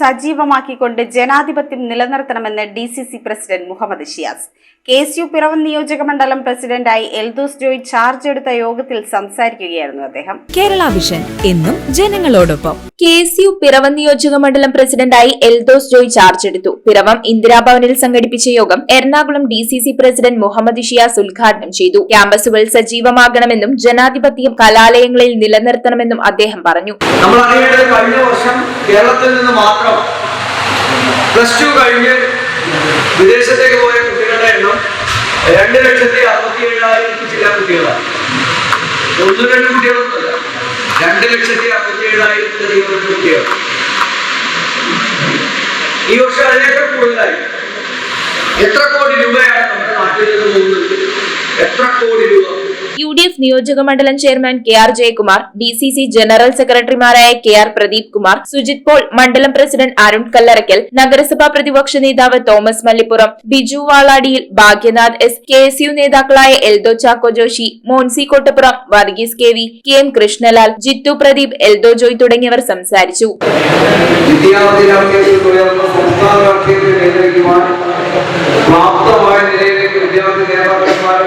സജീവമാക്കിക്കൊണ്ട് ജനാധിപത്യം നിലനിർത്തണമെന്ന് D C C president Muhammad Shiyas. K S U Piravom നിയോജക മണ്ഡലം പ്രസിഡന്റായി എൽദോസ് ജോയ് ചാർജ് എടുത്ത യോഗത്തിൽ സംസാരിക്കുകയായിരുന്നു അദ്ദേഹം. കേരള വിഷൻ എന്നും ജനങ്ങളോടൊപ്പം. കെ എസ് യു പിറവം നിയോജക മണ്ഡലം പ്രസിഡന്റായി എൽദോസ് ജോയ് ചാർജ് എടുത്തു. പിറവം ഇന്ദിരാഭവനിൽ സംഘടിപ്പിച്ച യോഗം Ernakulam D C C president Muhammad Shiyas ഉദ്ഘാടനം ചെയ്തു. ക്യാമ്പസുകൾ സജീവമാകണമെന്നും ജനാധിപത്യം കലാലയങ്ങളിൽ നിലനിർത്തണമെന്നും അദ്ദേഹം പറഞ്ഞു. നമ്മൾ അറിയേണ്ടത് കഴിഞ്ഞ വർഷം കേരളത്തിൽ നിന്ന് മാത്രം പ്ലസ് ടു കഴിഞ്ഞ് വിദേശത്തേക്ക് പോയ കുട്ടികളുടെ എണ്ണം രണ്ട് ലക്ഷത്തി അറുപത്തി ഏഴായിരത്തി ചില കുട്ടികളാണ്. ഒന്നും രണ്ട് കുട്ടികളൊന്നുമല്ല. രണ്ട് ലക്ഷത്തി അറുപത്തി ഏഴായിരത്തിലധികം വരുന്ന കുട്ടികൾ ഈ വർഷം അതിനേക്കാൾ കൂടുതലായി. എത്ര കോടി രൂപയാണ് നമ്മുടെ നാട്ടിൽ നിന്ന് പോകുന്നത്? എത്ര കോടി രൂപ? യു ഡി എഫ് നിയോജക മണ്ഡലം chairman K R Jayakumar D C C general സെക്രട്ടറിമാരായ കെ ആർ പ്രദീപ് കുമാർ സുജിത് പോൾ മണ്ഡലം പ്രസിഡന്റ് അരുൺ കല്ലറയ്ക്കൽ നഗരസഭാ പ്രതിപക്ഷ നേതാവ് Thomas Mallippuram Biju Valadiyil Bhagyanath S K S U നേതാക്കളായ Eldo Chacko Joshi Monsi Kottappuram Varghese K V K M Krishnalal Jithu Pradeep Eldo Joy തുടങ്ങിയവർ സംസാരിച്ചു. പ്രാപ്തമായ നിലയിലേക്ക് വിദ്യാർത്ഥി നേതാക്കന്മാരെ